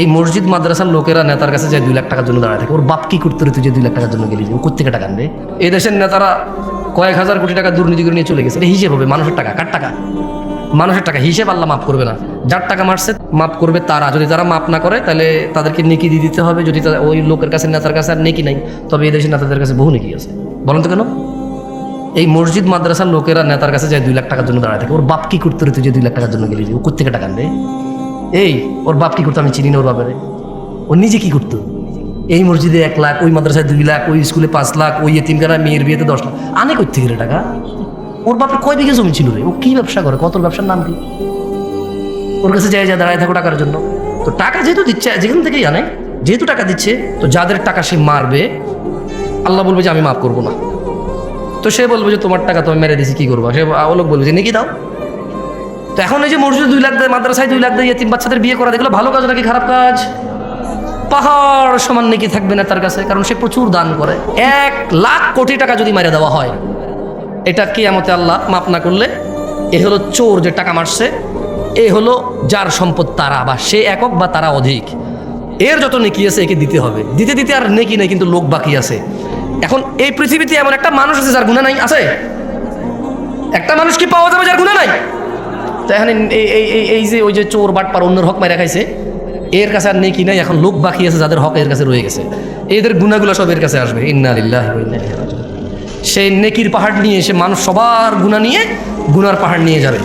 এই মসজিদ মাদ্রাসার লোকেরা নেতার কাছে যায় দুই লাখ টাকার জন্য দাঁড়ায় থাকে, ওর বাপ কি করতে তুই যে দুই লাখ টাকার জন্য গেলি? ও কোথেকে টাকা আনবে? এই দেশের নেতারা কয়েক হাজার কোটি টাকা দুর্নীতি করে নিয়ে চলে গেছে। এটা হিসেব হবে, মানুষের টাকা, কার টাকা? মানুষের টাকা, হিসেব আল্লাহ মাফ করবে না। যার টাকা মারছে, মাফ করবে তারা। যদি তারা মাফ না করে, তাহলে তাদেরকে নেকি দিয়ে দিতে হবে। যদি ওই লোকের কাছে, নেতার কাছে আর নেকি নাই, তবে এই দেশের নেতাদের কাছে বহু নেকি আছে। বলেন তো কেন? এই মসজিদ মাদ্রাসার লোকেরা নেতার কাছে যায় দুই লাখ টাকার জন্য দাঁড়ায় থাকে, ওর বাপ কি করতে তুই যে দুই লাখ টাকার জন্য গেলি? ও কোথেকে টাকা আনবে? এই, ওর বাপ কি করতো? আমি চিনি না ওর বাবারে। ও নিজে কি করতো? এই মসজিদে এক লাখ, ওই মাদ্রাসায় দুই লাখ, ওই স্কুলে পাঁচ লাখ, ওই এতিমখানা মেয়ের বিয়েতে দশ লাখ। আনে করতে গেলে টাকা? ওর বাপের কয় বিঘে জমি ছিল রে? ও কি ব্যবসা করে? কত ব্যবসার নাম কি? ওর কাছে যায় যা, দাঁড়ায় থাকো টাকার জন্য। তো টাকা যেহেতু দিচ্ছে, যেখান থেকেই আনে, যেহেতু টাকা দিচ্ছে, তো যাদের টাকা সে মারবে, আল্লাহ বলবে যে আমি মাফ করব না। তো সে বলবে যে তোমার টাকা তো আমি মেরে দিছি কি করব? সে লোক বলবে যে নাকি দাও। তো এখন এই যে মসজিদ দুই লাখ দেয়, মাদ্রাসায় দুই লাখ দেয় তিন বাচ্চাদের বিয়ে করা, দেখল ভালো কাজ নাকি খারাপ কাজ? পাহাড় সমান নাকি থাকবে না তার কাছে, কারণ সে প্রচুর দান করে। এক লাখ কোটি টাকা যদি মারে দেওয়া হয়, এটা কেয়ামতে আল্লাহ মাপ না করলে এ হলো চোর যে টাকা মারছে, এ হলো যার সম্পদ তারা, বা সে একক বা তারা অধিক। এর যত নেকি আছে, একে দিতে হবে। দিতে দিতে আর নেকি নেই, কিন্তু লোক বাকি আছে। এখন এই পৃথিবীতে এমন একটা মানুষ আছে যার গুণা নাই, আছে? একটা মানুষ কি পাওয়া যাবে যার গুণা নাই? তো এখন এই এই এই যে ওই যে চোর বাটপার অন্যের হক মারা খাইছে, এর কাছে আর নেই কি নাই, এখন লোক বাকি আছে যাদের হক এর কাছে রয়ে গেছে। এদের গুণাগুলো সব এর কাছে আসবে। ইন্না লিল্লাহি ওয়া ইন্না ইলাইহি রাজিউন। সেই নেকির পাহাড় নিয়ে এসে মানুষ সবার গুণা নিয়ে গুনার পাহাড় নিয়ে যাবে।